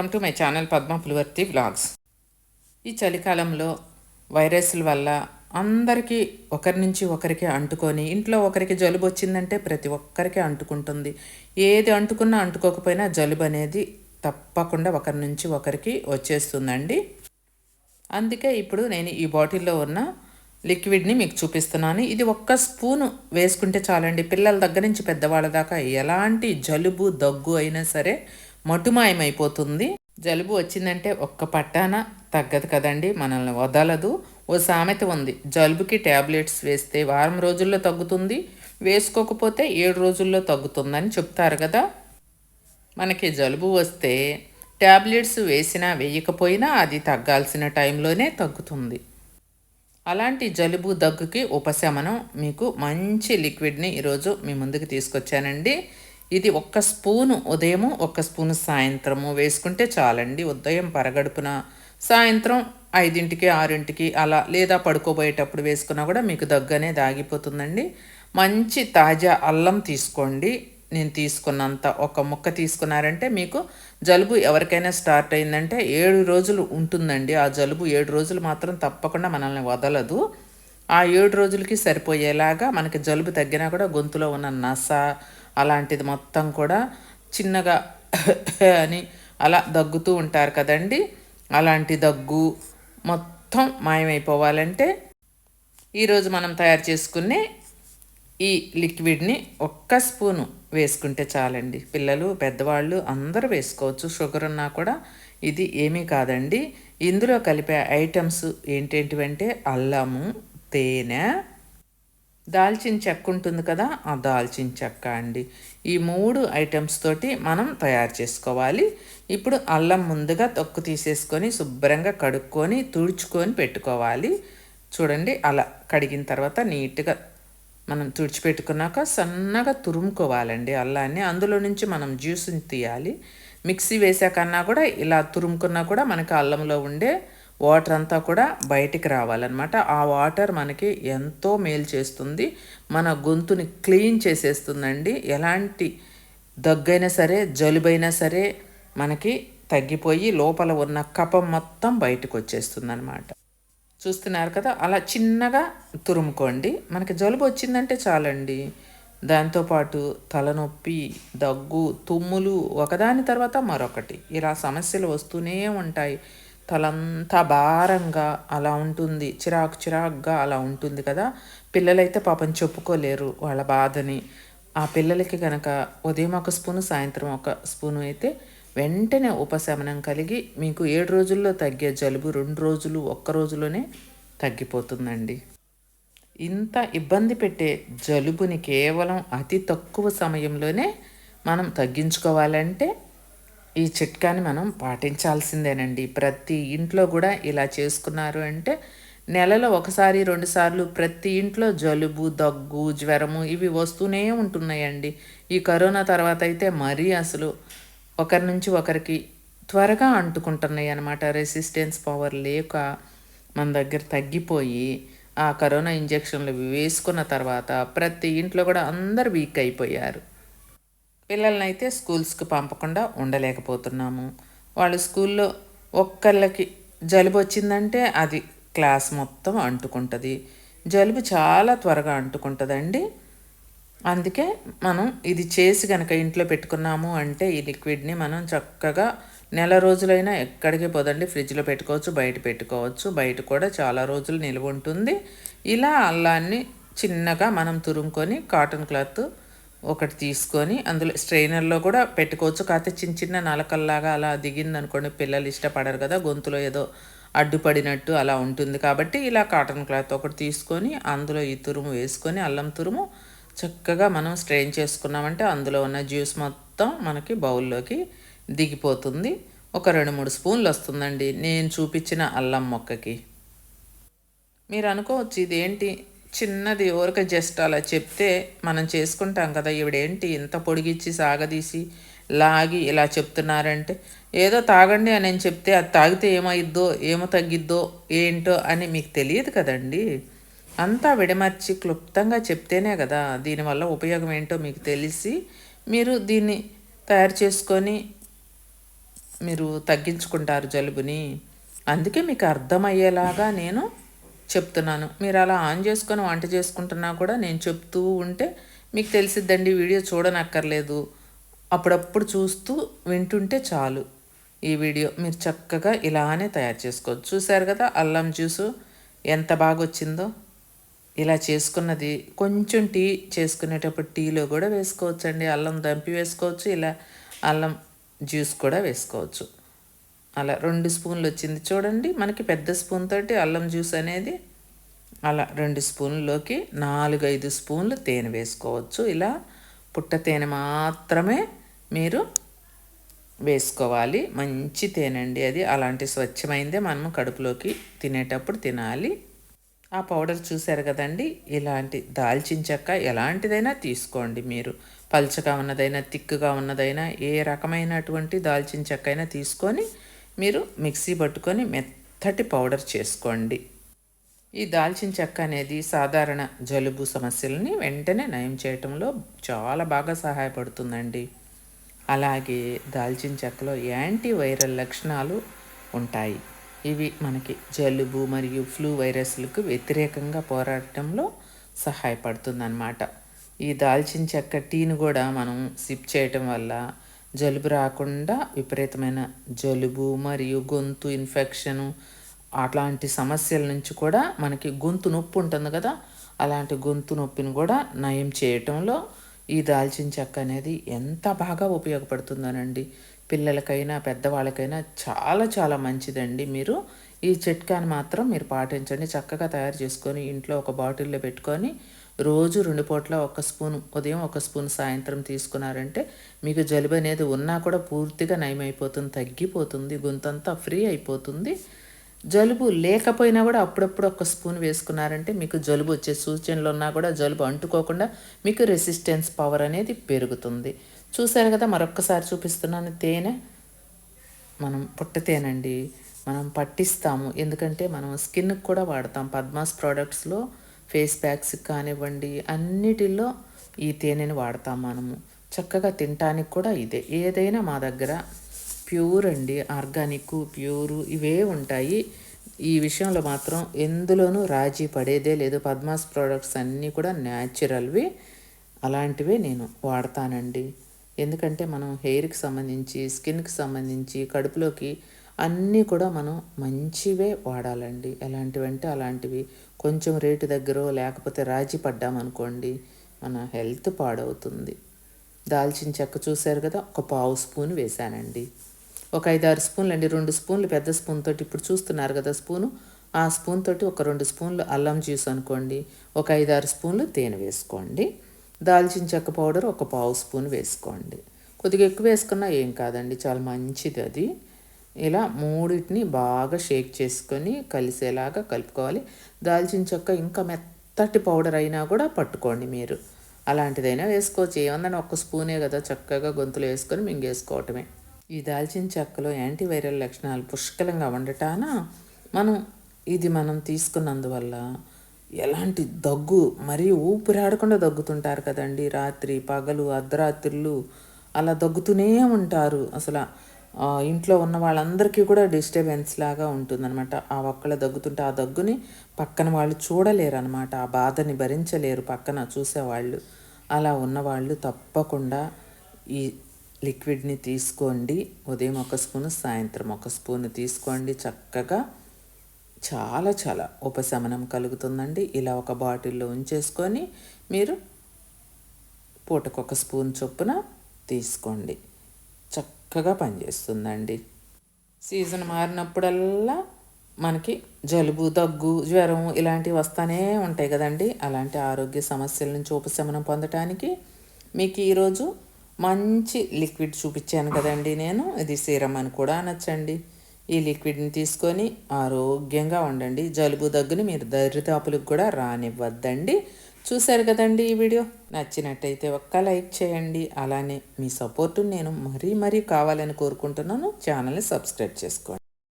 Welcome to my channel Padma Pulivarthi vlogs. ఈ చలికాలంలో వైరస్ల వల్ల అందరికీ ఒకరి నుంచి ఒకరికి అంటుకొని ఇంట్లో ఒకరికి జలుబు వచ్చిందంటే ప్రతి ఒక్కరికి అంటుకుంటుంది. ఏది అంటుకున్నా అంటుకోకపోయినా జలుబు అనేది తప్పకుండా ఒకరి నుంచి ఒకరికి వచ్చేస్తుందండి. అందుకే ఇప్పుడు నేను ఈ బాటిల్లో ఉన్న లిక్విడ్ని మీకు చూపిస్తున్నాను. ఇది ఒక్క స్పూను వేసుకుంటే చాలండి. పిల్లల దగ్గర నుంచి పెద్దవాళ్ళ దాకా ఎలాంటి జలుబు దగ్గు అయినా సరే మటుమాయమైపోతుంది. జలుబు వచ్చిందంటే ఒక్క పట్టాన తగ్గదు కదండి మనల్ని వదలదు. ఓ సామెత ఉంది జలుబుకి ట్యాబ్లెట్స్ వేస్తే వారం రోజుల్లో తగ్గుతుంది వేసుకోకపోతే ఏడు రోజుల్లో తగ్గుతుందని చెప్తారు కదా. మనకి జలుబు వస్తే ట్యాబ్లెట్స్ వేసినా వేయకపోయినా అది తగ్గాల్సిన టైంలోనే తగ్గుతుంది. అలాంటి జలుబు దగ్గుకి ఉపశమనం మీకు మంచి లిక్విడ్ని ఈరోజు మీ ముందుకు తీసుకొచ్చానండి. ఇది ఒక్క స్పూను ఉదయము ఒక్క స్పూను సాయంత్రము వేసుకుంటే చాలండి. ఉదయం పరగడుపున సాయంత్రం ఐదింటికి ఆరింటికి అలా లేదా పడుకోబోయేటప్పుడు వేసుకున్నా కూడా మీకు దగ్గు అనేది ఆగిపోతుందండి మంచి తాజా అల్లం తీసుకోండి. నేను తీసుకున్నంత ఒక ముక్క తీసుకున్నారంటే మీకు జలుబు ఎవరికైనా స్టార్ట్ అయిందంటే ఏడు రోజులు ఉంటుందండి. ఆ జలుబు ఏడు రోజులు మాత్రం తప్పకుండా మనల్ని వదలదు. ఆ ఏడు రోజులకి సరిపోయేలాగా మనకి జలుబు తగ్గినా కూడా గొంతులో ఉన్న నస అలాంటిది మొత్తం కూడా చిన్నగా అని అలా దగ్గుతూ ఉంటారు కదండి. అలాంటి దగ్గు మొత్తం మాయమైపోవాలంటే ఈరోజు మనం తయారు చేసుకునే ఈ లిక్విడ్ని ఒక్క స్పూను వేసుకుంటే చాలండి. పిల్లలు పెద్దవాళ్ళు అందరూ వేసుకోవచ్చు. షుగర్ ఉన్నా కూడా ఇది ఏమీ కాదండి. ఇందులో కలిపే ఐటమ్స్ ఏంటేంటివంటే అల్లము తేనె దాల్చిన చెక్క ఉంటుంది కదా ఆ దాల్చిన చెక్క అండి. ఈ మూడు ఐటమ్స్ తోటి మనం తయారు చేసుకోవాలి. ఇప్పుడు అల్లం ముందుగా తొక్కు తీసేసుకొని శుభ్రంగా కడుక్కొని తుడుచుకొని పెట్టుకోవాలి. చూడండి అలా కడిగిన తర్వాత నీట్గా మనం తుడిచిపెట్టుకున్నాక సన్నగా తురుముకోవాలండి అల్లాన్ని. అందులో నుంచి మనం జ్యూస్ని తీయాలి. మిక్సీ వేసాకన్నా కూడా ఇలా తురుముకున్నా కూడా మనకి అల్లంలో ఉండే వాటర్ అంతా కూడా బయటికి రావాలన్నమాట. ఆ వాటర్ మనకి ఎంతో మేలు చేస్తుంది. మన గొంతుని క్లీన్ చేసేస్తుందండి. ఎలాంటి దగ్గైనా సరే జలుబైనా సరే మనకి తగ్గిపోయి లోపల ఉన్న కపం మొత్తం బయటకు వచ్చేస్తుంది అనమాట చూస్తున్నారు కదా అలా చిన్నగా తురుముకోండి. మనకి జలుబు వచ్చిందంటే చాలండి. దాంతోపాటు తలనొప్పి దగ్గు తుమ్ములు ఒకదాని తర్వాత మరొకటి. ఇలా సమస్యలు వస్తూనే ఉంటాయి. తలంతా భారంగా అలా ఉంటుంది. చిరాకు చిరాకుగా అలా ఉంటుంది కదా. పిల్లలైతే పాపం చెప్పుకోలేరు వాళ్ళ బాధని. ఆ పిల్లలకి కనుక ఉదయం ఒక స్పూను సాయంత్రం ఒక స్పూను అయితే వెంటనే ఉపశమనం కలిగి మీకు ఏడు రోజుల్లో తగ్గే జలుబు రెండు రోజులు ఒక్క రోజులోనే తగ్గిపోతుందండి. ఇంత ఇబ్బంది పెట్టే జలుబుని కేవలం అతి తక్కువ సమయంలోనే మనం తగ్గించుకోవాలంటే ఈ చిట్కాని మనం పాటించాల్సిందేనండి. ప్రతి ఇంట్లో కూడా ఇలా చేసుకున్నారు అంటే నెలలో ఒకసారి రెండుసార్లు ప్రతి ఇంట్లో జలుబు దగ్గు జ్వరము ఇవి వస్తూనే ఉంటున్నాయండి. ఈ కరోనా తర్వాత అయితే మరీ అసలు ఒకరి నుంచి ఒకరికి త్వరగా అంటుకుంటున్నాయి అన్నమాట రెసిస్టెన్స్ పవర్ లేక మన దగ్గర తగ్గిపోయి ఆ కరోనా ఇంజక్షన్లు వేసుకున్న తర్వాత ప్రతి ఇంట్లో కూడా అందరు వీక్ అయిపోయారు. పిల్లల్ని అయితే స్కూల్స్కి పంపకుండా ఉండలేకపోతున్నాము. వాళ్ళు స్కూల్లో ఒక్కళ్ళకి జలుబు వచ్చిందంటే అది క్లాస్ మొత్తం అంటుకుంటుంది. జలుబు చాలా త్వరగా అంటుకుంటుందండి. అందుకే మనం ఇది చేసి కనుక ఇంట్లో పెట్టుకున్నాము అంటే ఈ లిక్విడ్ని మనం చక్కగా నెల రోజులైనా ఎక్కడికి పోదండి. ఫ్రిడ్జ్లో పెట్టుకోవచ్చు బయట పెట్టుకోవచ్చు. బయట కూడా చాలా రోజులు నిల్వ ఉంటుంది ఇలా అల్లాన్ని చిన్నగా మనం తురుముకొని కాటన్ క్లాత్ ఒకటి తీసుకొని అందులో స్ట్రైనర్లో కూడా పెట్టుకోవచ్చు. కాకపోతే చిన్న చిన్న నలకల్లాగా అలా దిగింది అనుకోండి పిల్లలు ఇష్టపడరు కదా గొంతులో ఏదో అడ్డుపడినట్టు అలా ఉంటుంది. కాబట్టి ఇలా కాటన్ క్లాత్ ఒకటి తీసుకొని అందులో ఈ తురుము వేసుకొని అల్లం తురుము చక్కగా మనం స్ట్రెయిన్ చేసుకున్నామంటే అందులో ఉన్న జ్యూస్ మొత్తం మనకి బౌల్లోకి దిగిపోతుంది. ఒక రెండు మూడు స్పూన్లు వస్తుందండి. నేను చూపించిన అల్లం మొక్కకి. మీరు అనుకోవచ్చు ఇదేంటి చిన్నది ఊరక జస్ట్ అలా చెప్తే మనం చేసుకుంటాం కదా ఈవిడేంటి ఇంత పొడిగిచ్చి సాగదీసి లాగి ఇలా చెప్తున్నారంటే ఏదో తాగండి అని నేను చెప్తే అది తాగితే ఏమైద్దో ఏమో తగ్గిద్దో ఏంటో అని మీకు తెలియదు కదండి. అంతా విడమర్చి క్లుప్తంగా చెప్తేనే కదా దీనివల్ల ఉపయోగం ఏంటో మీకు తెలిసి మీరు దీన్ని తయారు చేసుకొని మీరు తగ్గించుకుంటారు జలుబుని. అందుకే మీకు అర్థమయ్యేలాగా నేను చెప్తున్నాను. మీరు అలా ఆన్ చేసుకొని వంట చేసుకుంటున్నా కూడా నేను చెప్తూ ఉంటే మీకు తెలిసిద్దండి వీడియో చూడనక్కర్లేదు. అప్పుడప్పుడు చూస్తూ వింటుంటే చాలు ఈ వీడియో. మీరు చక్కగా ఇలానే తయారు చేసుకోవచ్చు. చూశారు కదా అల్లం జ్యూసు ఎంత బాగా వచ్చిందో ఇలా చేసుకున్నది కొంచెం టీ చేసుకునేటప్పుడు టీలో కూడా వేసుకోవచ్చండి. అల్లం దంపి వేసుకోవచ్చు ఇలా అల్లం జ్యూస్ కూడా వేసుకోవచ్చు. అలా రెండు స్పూన్లు వచ్చింది చూడండి. మనకి పెద్ద స్పూన్ తోటి అల్లం జ్యూస్ అనేది అలా రెండు స్పూన్లోకి నాలుగు ఐదు స్పూన్లు తేనె వేసుకోవచ్చు. ఇలా పుట్ట తేనె మాత్రమే మీరు వేసుకోవాలి. మంచి తేనె అండి అది. అలాంటి స్వచ్ఛమైందే మనము కడుపులోకి తినేటప్పుడు తినాలి. ఆ పౌడర్ చూశారు కదండి. ఇలాంటి దాల్చిన చెక్క ఎలాంటిదైనా తీసుకోండి మీరు. పల్చగా ఉన్నదైనా తిక్కుగా ఉన్నదైనా ఏ రకమైనటువంటి దాల్చిన చెక్క అయినా తీసుకొని మీరు మిక్సీ పట్టుకొని మెత్తటి పౌడర్ చేసుకోండి. ఈ దాల్చిన చెక్క అనేది సాధారణ జలుబు సమస్యలని వెంటనే నయం చేయటంలో చాలా బాగా సహాయపడుతుందండి. అలాగే దాల్చిన చెక్కలో యాంటీ వైరల్ లక్షణాలు ఉంటాయి. ఇవి మనకి జలుబు మరియు ఫ్లూ వైరస్లకు వ్యతిరేకంగా పోరాడటంలో సహాయపడుతుందన్నమాట. ఈ దాల్చిన చెక్క టీని కూడా మనం సిప్ చేయటం వల్ల జలుబు రాకుండా విపరీతమైన జలుబు మరియు గొంతు ఇన్ఫెక్షను అట్లాంటి సమస్యల నుంచి కూడా మనకి గొంతు నొప్పి ఉంటుంది కదా అలాంటి గొంతు నొప్పిని కూడా నయం చేయటంలో ఈ దాల్చిన చెక్క అనేది ఎంత బాగా ఉపయోగపడుతుందనండి. పిల్లలకైనా పెద్దవాళ్ళకైనా చాలా చాలా మంచిదండి. మీరు ఈ చిట్కాని మాత్రం మీరు పాటించండి. చక్కగా తయారు చేసుకొని ఇంట్లో ఒక బాటిల్లో పెట్టుకొని రోజు రెండు పూట్ల ఒక స్పూన్ ఉదయం ఒక స్పూన్ సాయంత్రం తీసుకున్నారంటే మీకు జలుబు అనేది ఉన్నా కూడా పూర్తిగా నయమైపోతుంది తగ్గిపోతుంది గొంతంతా ఫ్రీ అయిపోతుంది. జలుబు లేకపోయినా కూడా అప్పుడప్పుడు ఒక స్పూన్ వేసుకున్నారంటే మీకు జలుబు వచ్చే సూచనలు ఉన్నా కూడా జలుబు అంటుకోకుండా మీకు రెసిస్టెన్స్ పవర్ అనేది పెరుగుతుంది. చూశారు కదా మరొక్కసారి చూపిస్తున్నాను తేనె. మనం పుట్ట తేనండి మనం పట్టిస్తాము. ఎందుకంటే మనం స్కిన్కి కూడా వాడతాం. పద్మాస్ ప్రోడక్ట్స్లో ఫేస్ ప్యాక్స్ కానివ్వండి అన్నిటిలో ఈ తేనెని వాడతాం మనము. చక్కగా తినటానికి కూడా ఇదే. ఏదైనా మా దగ్గర ప్యూర్ అండి ఆర్గానిక్ ప్యూరు ఇవే ఉంటాయి. ఈ విషయంలో మాత్రం ఎందులోనూ రాజీ పడేదే లేదు. పద్మాస్ ప్రోడక్ట్స్ అన్నీ కూడా న్యాచురల్వి. అలాంటివే నేను వాడతానండి. ఎందుకంటే మనం హెయిర్కి సంబంధించి స్కిన్కి సంబంధించి కడుపులోకి అన్నీ కూడా మనం మంచివే వాడాలండి. ఎలాంటివంటే అలాంటివి కొంచెం రేటు దగ్గర లేకపోతే రాజీ పడ్డామనుకోండి మన హెల్త్ పాడవుతుంది. దాల్చిన చెక్క చూశారు కదా ఒక పావు స్పూన్ వేశానండి. ఒక ఐదు ఆరు స్పూన్లు అండి రెండు స్పూన్లు పెద్ద స్పూన్ తోటి ఇప్పుడు చూస్తున్నారు కదా స్పూను. ఆ స్పూన్ తోటి ఒక రెండు స్పూన్లు అల్లం జ్యూస్ అనుకోండి. ఒక ఐదు ఆరు స్పూన్లు తేనె వేసుకోండి. దాల్చిన చెక్క పౌడర్ ఒక పావు స్పూన్ వేసుకోండి. కొద్దిగా ఎక్కువ వేసుకున్నా ఏం కాదండి చాలా మంచిది అది ఇలా మూడింటిని బాగా షేక్ చేసుకొని కలిసేలాగా కలుపుకోవాలి. దాల్చిన చెక్క ఇంకా మెత్తటి పౌడర్ అయినా కూడా పట్టుకోండి మీరు. అలాంటిదైనా వేసుకోవచ్చు. ఏమన్నా ఒక్క స్పూనే కదా చక్కగా గొంతులు వేసుకొని మింగేసుకోవటమే. ఈ దాల్చిన చెక్కలో యాంటీవైరల్ లక్షణాలు పుష్కలంగా ఉండటాన మనం ఇది మనం తీసుకున్నందువల్ల ఎలాంటి దగ్గు మరియు ఊపిరాడకుండా దగ్గుతుంటారు కదండి. రాత్రి పగలు అర్ధరాత్రులు అలా దగ్గుతూనే ఉంటారు. అసలు ఇంట్లో ఉన్న వాళ్ళందరికీ కూడా డిస్టర్బెన్స్ లాగా ఉంటుందన్నమాట. ఆ ఒక్కళ్ళ దగ్గుతుంటే ఆ దగ్గుని పక్కన వాళ్ళు చూడలేరు అనమాట ఆ బాధని భరించలేరు పక్కన చూసేవాళ్ళు. అలా ఉన్నవాళ్ళు తప్పకుండా ఈ లిక్విడ్ని తీసుకోండి. ఉదయం ఒక స్పూన్ సాయంత్రం ఒక స్పూన్ తీసుకోండి. చక్కగా చాలా చాలా ఉపశమనం కలుగుతుందండి. ఇలా ఒక బాటిల్లో ఉంచేసుకొని మీరు పూటకొక స్పూన్ చొప్పున తీసుకోండి. చక్క చక్కగా పనిచేస్తుందండి. సీజన్ మారినప్పుడల్లా మనకి జలుబు దగ్గు జ్వరం ఇలాంటివి వస్తూనే ఉంటాయి కదండి. అలాంటి ఆరోగ్య సమస్యల నుంచి ఉపశమనం పొందటానికి మీకు ఈరోజు మంచి లిక్విడ్ చూపించాను కదండి నేను. ఇది సీరం అని కూడా అనొచ్చండి. ఈ లిక్విడ్ని తీసుకొని ఆరోగ్యంగా ఉండండి. జలుబు దగ్గుని మీరు దరిదాపులకు కూడా రానివ్వద్దండి. చూశారు కదండి ఈ వీడియో? నచ్చినట్టయితే ఒక్క లైక్ చేయండి. అలానే మీ సపోర్టు నేను మరీ మరీ కావాలని కోరుకుంటున్నాను. ఛానల్ని సబ్స్క్రైబ్ చేసుకోండి.